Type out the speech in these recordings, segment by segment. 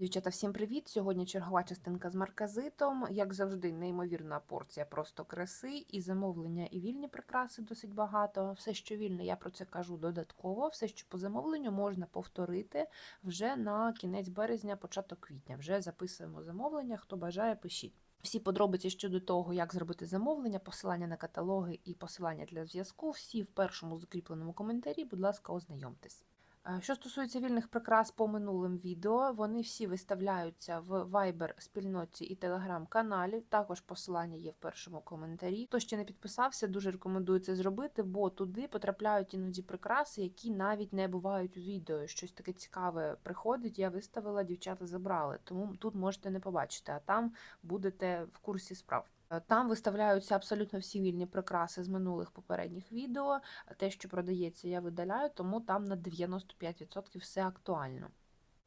Дівчата, всім привіт! Сьогодні чергова частинка з марказитом. Як завжди, неймовірна порція просто краси, і замовлення, і вільні прикраси досить багато. Все, що вільне, я про це кажу додатково. Все, що по замовленню, можна повторити вже на кінець березня, початок квітня. Вже записуємо замовлення. Хто бажає, пишіть. Всі подробиці щодо того, як зробити замовлення, посилання на каталоги і посилання для зв'язку, всі в першому закріпленому коментарі. Будь ласка, ознайомтесь. Е, Що стосується вільних прикрас по минулим відео, вони всі виставляються в Viber спільноті і Telegram каналі. Також посилання є в першому коментарі. Хто ще не підписався, дуже рекомендую це зробити, бо туди потрапляють іноді прикраси, які навіть не бувають у відео. Щось таке цікаве приходить. Я виставила, дівчата забрали, тому тут можете не побачити, а там будете в курсі справ. Е, Там виставляються абсолютно всі вільні прикраси з минулих попередніх відео. Те, що продається, я видаляю, тому там на 95% все актуально.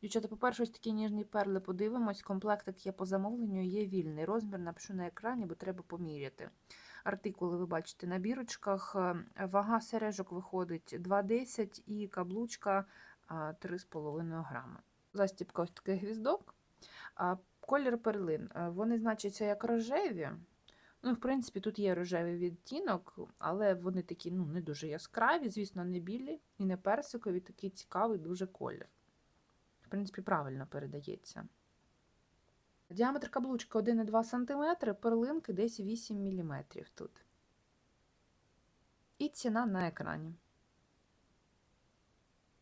Дівчата, по-перше, ось такі ніжні перли подивимось. Комплектик є по замовленню, є вільний розмір, напишу на екрані, бо треба поміряти. Артикули ви бачите на бірочках. Е, Вага сережок виходить 2,10 і каблучка 3,5 грами. Застіпка ось такий гвіздок. Колір перлин. Е, Вони значаться як рожеві. Ну, в принципі, тут є рожевий відтінок, але вони такі ну, не дуже яскраві, звісно, не білі і не персикові, такий цікавий дуже колір. В принципі, правильно передається. Діаметр каблучки 1,2 см, перлинки десь 8 мм тут. І ціна на екрані.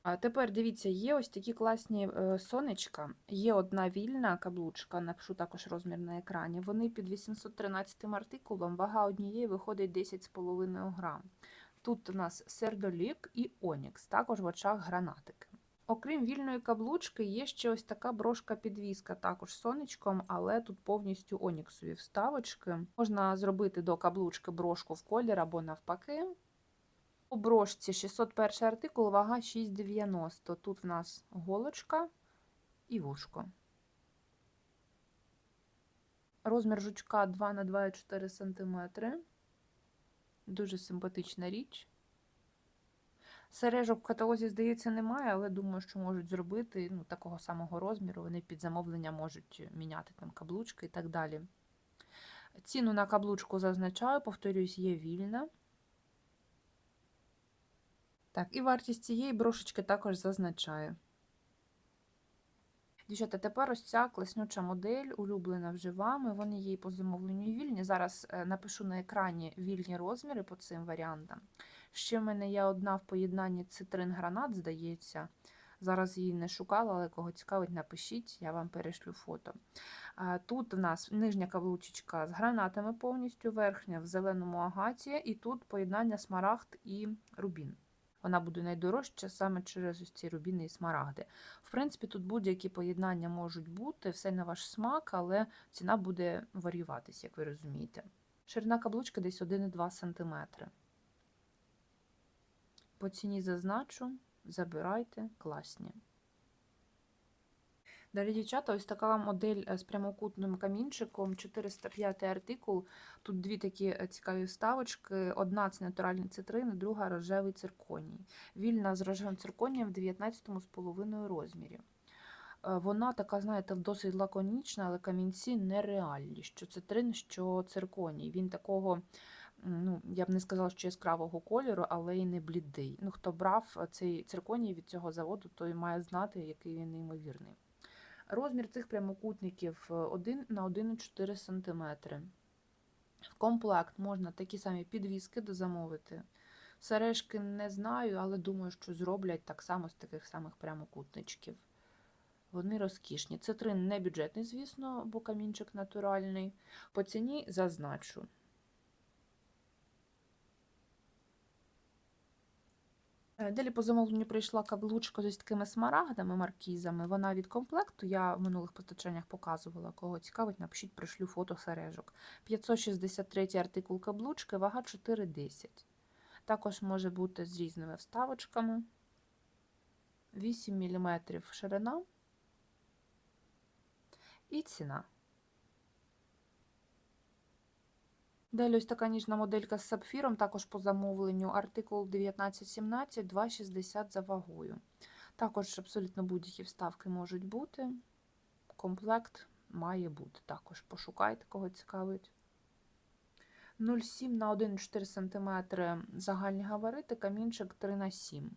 А тепер дивіться, є ось такі класні е, сонечка. Є одна вільна каблучка, напишу також розмір на екрані. Вони під 813 артикулом, вага однієї виходить 10,5 грам. Тут у нас сердолік і онікс, також в очах гранатики. Окрім вільної каблучки, є ще ось така брошка-підвіска, також сонечком, але тут повністю оніксові вставочки. Можна зробити до каблучки брошку в колір або навпаки. У брошці 601 артикул, вага 6,90. Тут в нас голочка і вушко. Розмір жучка 2 на 2,4 см. Дуже симпатична річ. Сережок в каталозі, здається, немає, але думаю, що можуть зробити ну, такого самого розміру. Вони під замовлення можуть міняти там каблучки і так далі. Ціну на каблучку зазначаю, повторюсь, є вільна. Так, і вартість цієї брошечки також зазначаю. Дівчата, тепер ось ця класнюча модель, улюблена вже вами. Вони і по замовленню вільні. Зараз е, напишу на екрані вільні розміри по цим варіантам. Ще в мене є одна в поєднанні цитрин гранат, здається. Зараз її не шукала, але кого цікавить, напишіть, я вам перешлю фото. Тут у нас нижня каблучечка з гранатами повністю, верхня в зеленому агаті, і тут поєднання смарагд і рубін. Вона буде найдорожча саме через ось ці рубіни і смарагди. В принципі, тут будь-які поєднання можуть бути, все на ваш смак, але ціна буде варіюватися, як ви розумієте. Ширина каблучки десь 1,2 см. По ціні зазначу, забирайте, класні. Далі, дівчата, ось така модель е, з прямокутним камінчиком, 405 артикул. Тут дві такі е, цікаві вставочки. Одна це натуральний цитрин, друга рожевий цирконій. Вільна з рожевим цирконієм в 19,5 розмірі. Е, Вона така, знаєте, досить лаконічна, але камінці нереальні. Що цитрин, що цирконій. Він такого, ну, я б не сказала, що яскравого кольору, але й не блідий. Ну, Хто брав цей цирконій від цього заводу, той має знати, який він неймовірний. Розмір цих прямокутників 1 на 1,4 см. В комплект можна такі самі підвіски дозамовити. Сережки не знаю, але думаю, що зроблять так само з таких самих прямокутничків. Вони розкішні. Цитрин не бюджетний, звісно, бо камінчик натуральний. По ціні зазначу. Далі по замовленню прийшла каблучка з ось такими смарагдами, маркізами. Вона від комплекту. Я в минулих постачаннях показувала. Кого цікавить, напишіть, пришлю фото сережок. 563 артикул каблучки, вага 4,10. Також може бути з різними вставочками. 8 мм ширина і ціна. Далі ось така ніжна моделька з сапфіром, також по замовленню, артикул 1917, 2,60 за вагою. Також абсолютно будь-які вставки можуть бути. комплект має бути також. Пошукайте, кого цікавить. 0,7 на 1,4 см загальні габарити, камінчик 3 на 7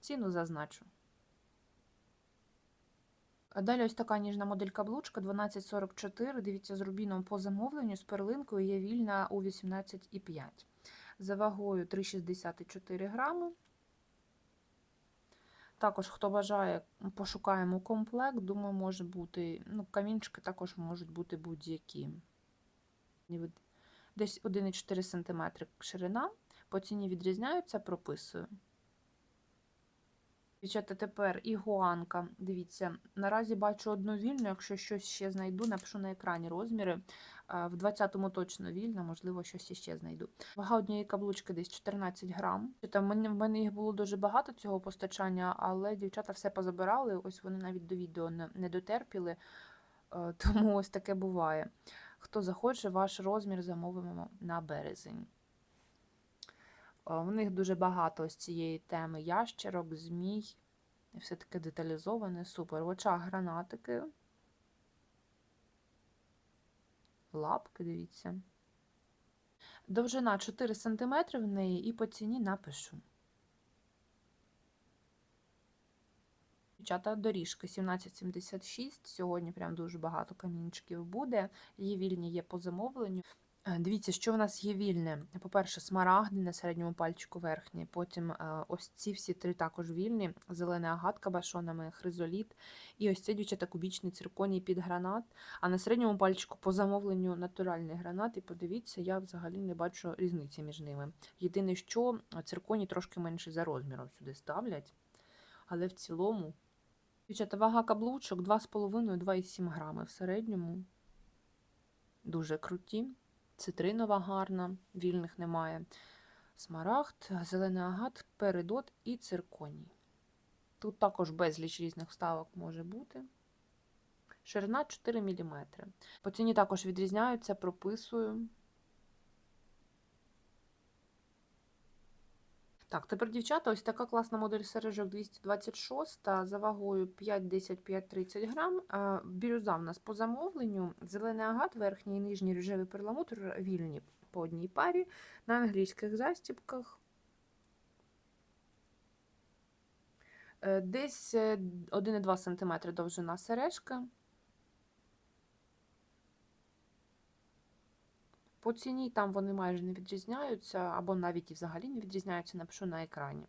Ціну зазначу. Далі ось така ніжна модель каблучка 1244. Дивіться, з рубіном по замовленню, з перлинкою є вільна у 18,5. За вагою 3,64 грами. Також, хто бажає, пошукаємо комплект. Думаю, може бути. Ну, камінчики також можуть бути будь-які. Десь 1,4 см ширина. По ціні відрізняються, прописую. Дівчата, тепер ігуанка. Дивіться, наразі бачу одну вільну, якщо щось ще знайду, напишу на екрані розміри. В 20-му точно вільна, можливо, щось іще знайду. Вага однієї каблучки десь 14 грам. Там в мене, їх було дуже багато цього постачання, але дівчата все позабирали. Ось вони навіть до відео не, не дотерпіли, Е, тому ось таке буває. Хто захоче, ваш розмір замовимо на березень. У них дуже багато ось цієї теми ящерок, змій. Все таке деталізоване, супер. В очах гранатики. Лапки, дивіться. Довжина 4 см в неї і по ціні напишу. Дівчата, доріжки 1776. Сьогодні прям дуже багато камінчиків буде. Є вільні, є по замовленню. Е, Дивіться, що в нас є вільне. По-перше, смарагди на середньому пальчику верхній. Потім е, ось ці всі три також вільні: зелена агатка башонами, хризоліт. І ось це дівчата кубічний цирконій під гранат. А на середньому пальчику по замовленню натуральний гранат. І подивіться, я взагалі не бачу різниці між ними. Єдине, що цирконій трошки менший за розміром сюди ставлять. Але в цілому, дівчата, вага каблучок 2,5-2,7 грами в середньому. Дуже круті. Цитринова гарна, вільних немає. Смарагд, зелений агат, передот і цирконій. Тут також безліч різних вставок може бути. Ширина 4 мм. По ціні також відрізняються, прописую. Так, тепер, дівчата, ось така класна модель сережок 226 за вагою 5-10-5-30 грам. Е, Бірюза в нас по замовленню. Зелений агат, верхній і нижній рожевий перламутр вільні по одній парі на англійських застібках. Е, Десь е, 1,2 см довжина сережка. По ціні там вони майже не відрізняються, або навіть і взагалі не відрізняються, напишу на екрані.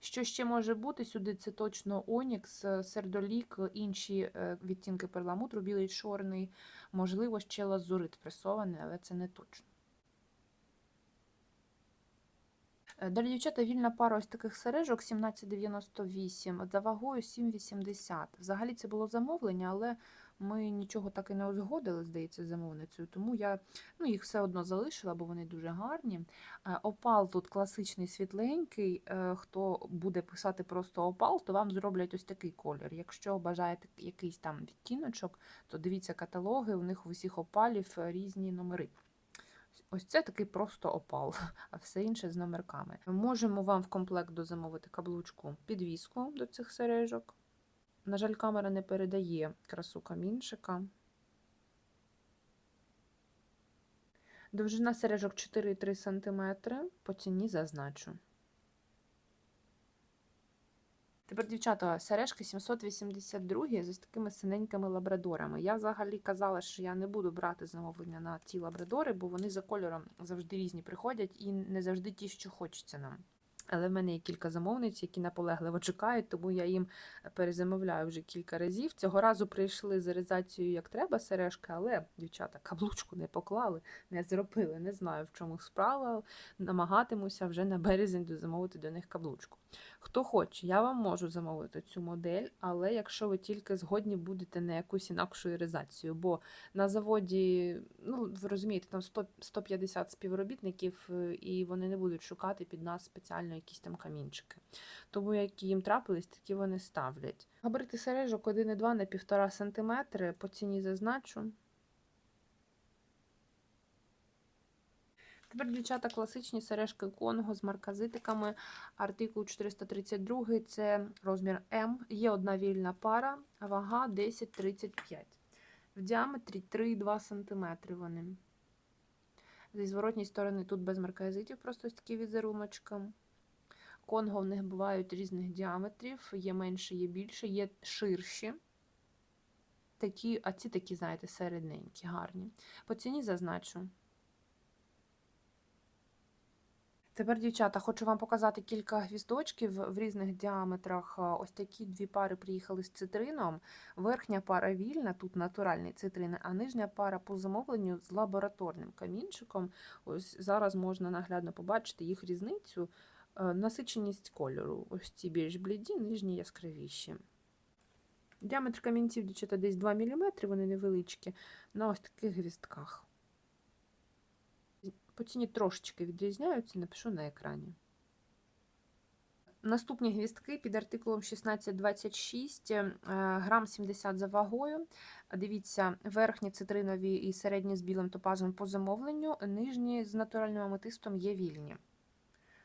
Що ще може бути сюди? Це точно Онікс, сердолік, інші е, відтінки перламутру, білий чорний, можливо, ще лазурит пресований, але це не точно. Е, Далі, дівчата, вільна пара ось таких сережок 1798, за вагою 7,80. Взагалі це було замовлення, але ми нічого так і не узгодили, здається, замовницею, тому я ну, їх все одно залишила, бо вони дуже гарні. Е, Опал тут класичний світленький. Е, Хто буде писати просто опал, то вам зроблять ось такий колір. Якщо бажаєте якийсь там відтіночок, то дивіться каталоги, у них у всіх опалів е, різні номери. Ось це такий просто опал, а все інше з номерками. Ми можемо вам в комплект дозамовити каблучку підвіску до цих сережок. На жаль, камера не передає красу камінчика. Довжина сережок 4,3 см, по ціні зазначу. Тепер, дівчата, сережки 782 з такими синенькими лабрадорами. Я взагалі казала, що я не буду брати замовлення на ці лабрадори, бо вони за кольором завжди різні приходять і не завжди ті, що хочеться нам. Але в мене є кілька замовниць, які наполегливо чекають, тому я їм перезамовляю вже кілька разів. Цього разу прийшли з реалізацією як треба сережки, але дівчата каблучку не поклали, не зробили. Не знаю, в чому справа. Намагатимуся вже на березень дозамовити до них каблучку. Хто хоче, я вам можу замовити цю модель, але якщо ви тільки згодні будете на якусь інакшу реалізацію, бо на заводі, ну ви розумієте, там 100, 150 співробітників, е, і вони не будуть шукати під нас спеціально якісь там камінчики. Тому які їм трапились, такі вони ставлять. Габарити сережок 1,2 на 1,5 см, по ціні зазначу. Тепер, дівчата, класичні сережки Конго з марказитиками. Артикул 432 це розмір М. Є одна вільна пара, вага 10-35. В діаметрі 3,2 см вони. Зі зворотній сторони тут без марказитів, просто ось такі візеруночки. Конго в них бувають різних діаметрів, є менше, є більше, є ширші. Такі, а ці такі, знаєте, середненькі, гарні. По ціні зазначу. Тепер, дівчата, хочу вам показати кілька гвіздочків в різних діаметрах. Ось такі дві пари приїхали з цитрином. Верхня пара вільна, тут натуральний цитрин, а нижня пара по замовленню з лабораторним камінчиком. Ось зараз можна наглядно побачити їх різницю, насиченість кольору. Ось ці більш бліді, нижні яскравіші. Діаметр камінців, дівчата, десь 2 мм, вони невеличкі, на ось таких гвістках. По ціні трошечки відрізняються, напишу на екрані. Наступні гвістки під артикулом 1626, е, грам 70 за вагою. Дивіться, верхні цитринові і середні з білим топазом по замовленню, нижні з натуральним аметистом є вільні.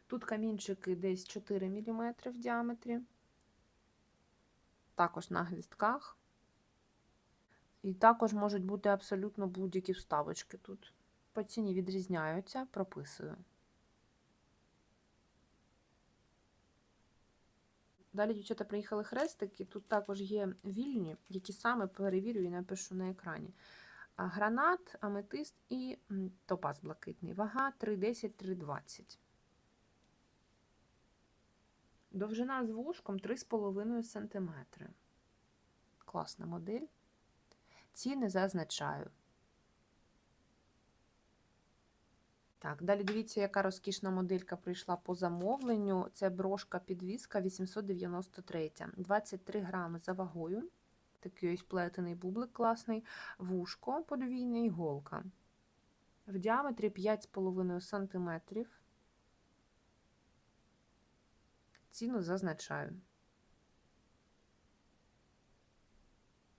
Тут камінчики десь 4 мм в діаметрі, також на гвістках. І також можуть бути абсолютно будь-які вставочки тут. По ціні відрізняються, прописую. Далі, дівчата, приїхали хрестики. Тут також є вільні, які саме перевірю і напишу на екрані. Гранат, аметист і топаз блакитний. Вага 3,10-3,20. Довжина з вушком 3,5 см. Класна модель. Ціни зазначаю. Так, далі дивіться, яка розкішна моделька прийшла по замовленню. Це брошка підвіска 893. 23 грами за вагою. Такий ось плетений бублик класний, вушко, подвійна іголка. В діаметрі 5,5 см. Ціну зазначаю.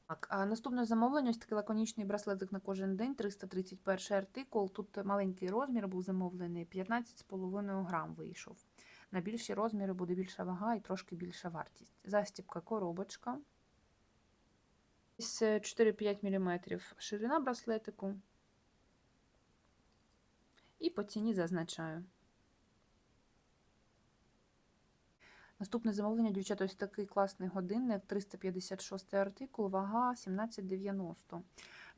Так, а наступне замовлення ось такий лаконічний браслетик на кожен день, 331 артикул. Тут маленький розмір був замовлений, 15,5 грам вийшов. На більші розміри буде більша вага і трошки більша вартість. Застібка коробочка. 4-5 мм ширина браслетику. І по ціні зазначаю. Наступне замовлення, дівчата, ось такий класний годинник, 356 артикул, вага 17,90.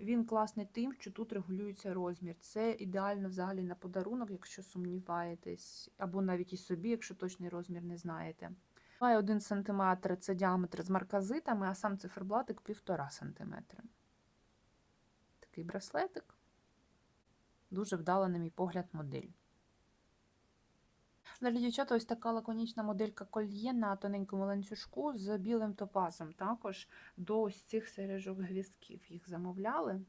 Він класний тим, що тут регулюється розмір. Це ідеально взагалі на подарунок, якщо сумніваєтесь, або навіть і собі, якщо точний розмір не знаєте. Має 1 см це діаметр з марказитами, а сам циферблатик 1,5 см. Такий браслетик. Дуже вдала, на мій погляд, модель. Далі, дівчата, ось така лаконічна моделька кольє на тоненькому ланцюжку з білим топазом. Також до ось цих сережок гвістків їх замовляли.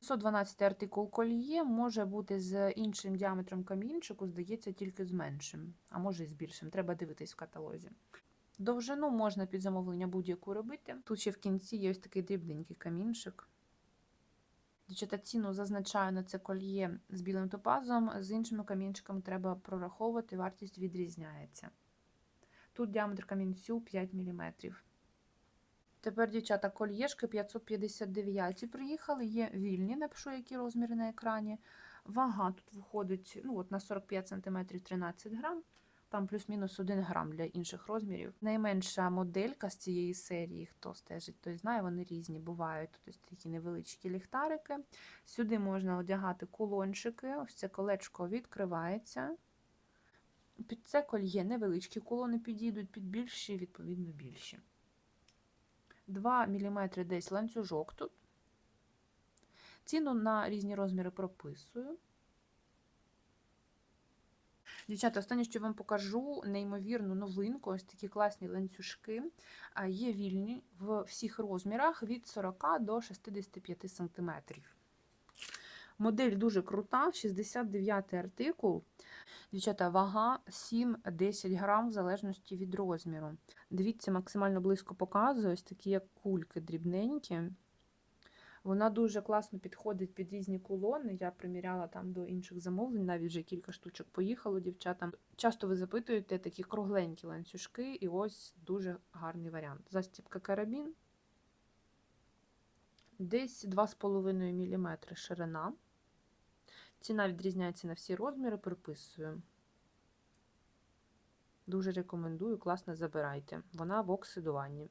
112 артикул кольє може бути з іншим діаметром камінчику, здається, тільки з меншим, а може і з більшим. Треба дивитись в каталозі. Довжину можна під замовлення будь-яку робити. Тут ще в кінці є ось такий дрібненький камінчик. Дівчата, ціну зазначаю на це кольє з білим топазом, з іншими камінчиками треба прораховувати, вартість відрізняється. Тут діаметр камінцю 5 мм. Тепер, дівчата, кольєшки 559 приїхали, є вільні, напишу, які розміри на екрані. Вага тут виходить ну, от на 45 см 13 грам. Там плюс-мінус 1 грам для інших розмірів. Найменша моделька з цієї серії, хто стежить, той знає, вони різні бувають. Тут ось такі невеличкі ліхтарики. Сюди можна одягати кулончики. Ось це колечко відкривається. Під це кольє невеличкі кулони підійдуть, під більші, відповідно, більші. 2 мм десь ланцюжок тут. Ціну на різні розміри прописую. Дівчата, останнє, що вам покажу, неймовірну новинку, ось такі класні ланцюжки. Є вільні в всіх розмірах від 40 до 65 см. Модель дуже крута, 69 артикул. Дівчата, вага 7-10 грам в залежності від розміру. Дивіться, максимально близько показую, ось такі як кульки дрібненькі. Вона дуже класно підходить під різні колони. Я приміряла там до інших замовлень, навіть вже кілька штучок поїхало дівчатам. Часто ви запитуєте такі кругленькі ланцюжки, і ось дуже гарний варіант. Застібка карабін. Десь 2,5 мм ширина. Ціна відрізняється на всі розміри, приписую. Дуже рекомендую, класно забирайте. Вона в оксидуванні.